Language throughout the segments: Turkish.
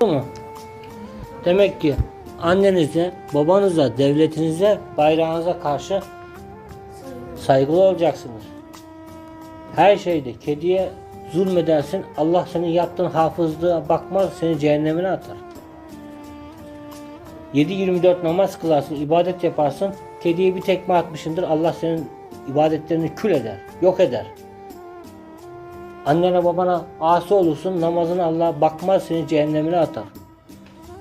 mu? Demek ki annenize, babanıza, devletinize, bayrağınıza karşı saygılı olacaksınız. Her şeyde kediye zulmedersin. Allah senin yaptığın hafızlığa bakmaz, seni cehennemine atar. 7-24 namaz kılarsın, ibadet yaparsın. Kediye bir tekme atmışındır. Allah senin ibadetlerini kül eder, yok eder. Annene babana asi olursun, namazına Allah bakmaz, seni cehennemine atar.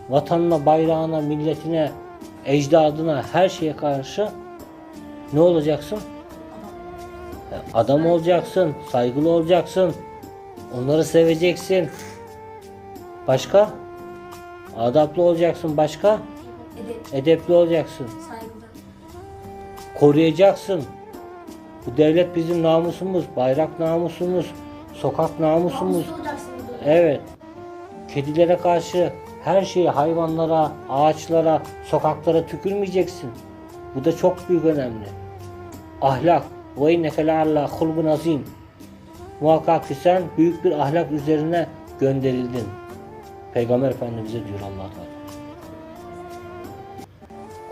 Vatanına, bayrağına, milletine, ecdadına, her şeye karşı ne olacaksın? Adam olacaksın, saygılı olacaksın. Onları seveceksin. Başka? Adaplı olacaksın. Başka? Edep, Edepli olacaksın. saygılı. Koruyacaksın. Bu devlet bizim namusumuz, bayrak namusumuz, sokak namusumuz. Evet. Kedilere karşı her şeyi hayvanlara, ağaçlara, sokaklara tükürmeyeceksin. Bu da çok büyük önemli. Ahlak. Ve inneke le'allâ hulgun azim. Muhakkak ki sen büyük bir ahlak üzerine gönderildin. Peygamber Efendimiz'e diyor allah Teala.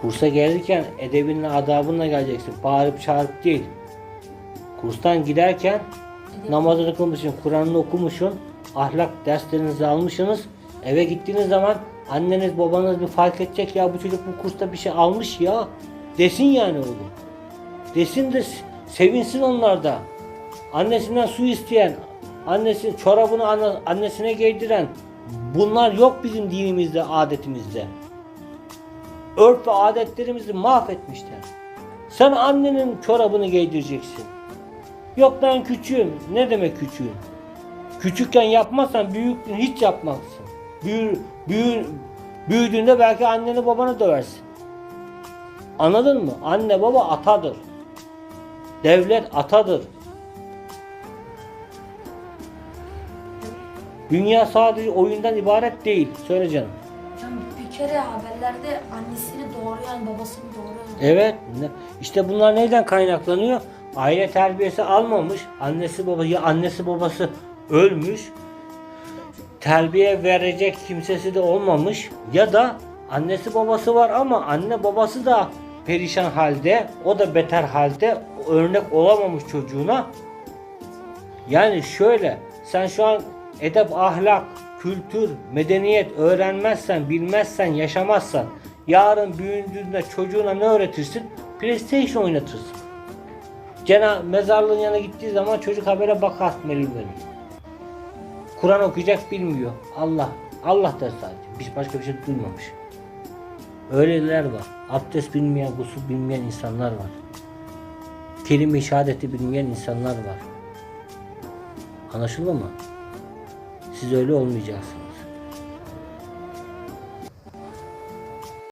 Kursa gelirken edebinle adabınla geleceksin. Bağırıp çağırıp değil. Kurstan giderken namazını kılmışsın, Kur'an'ını okumuşsun, ahlak derslerinizi almışsınız. Eve gittiğiniz zaman anneniz babanız bir fark edecek ya bu çocuk bu kursta bir şey almış ya desin yani oğlum. Desin de sevinsin onlar da. Annesinden su isteyen, annesi çorabını anne- annesine giydiren bunlar yok bizim dinimizde, adetimizde. Örf ve adetlerimizi mahvetmişler. Sen annenin çorabını giydireceksin. Yok ben küçüğüm. Ne demek küçüğüm? Küçükken yapmazsan büyüklüğün hiç yapmazsın. Büyür, büyür, büyüdüğünde belki anneni babanı döversin. Anladın mı? Anne baba atadır. Devlet atadır. Dünya sadece oyundan ibaret değil. Söyle canım. Hocam bir kere haberlerde annesini doğrayan, babasını doğrayan. Evet. işte bunlar neyden kaynaklanıyor? Aile terbiyesi almamış. Annesi baba ya annesi babası ölmüş. Terbiye verecek kimsesi de olmamış ya da annesi babası var ama anne babası da perişan halde, o da beter halde örnek olamamış çocuğuna. Yani şöyle, sen şu an edep, ahlak, kültür, medeniyet öğrenmezsen, bilmezsen, yaşamazsan, yarın büyüdüğünde çocuğuna ne öğretirsin? PlayStation oynatırsın. Cena mezarlığın yanına gittiği zaman çocuk habere bakar Melül benim. Kur'an okuyacak bilmiyor. Allah. Allah der sadece. Hiç başka bir şey duymamış. Öyleler var. Abdest bilmeyen, gusül bilmeyen insanlar var. Kelime-i şehadeti bilmeyen insanlar var. Anlaşıldı mı? Siz öyle olmayacaksınız.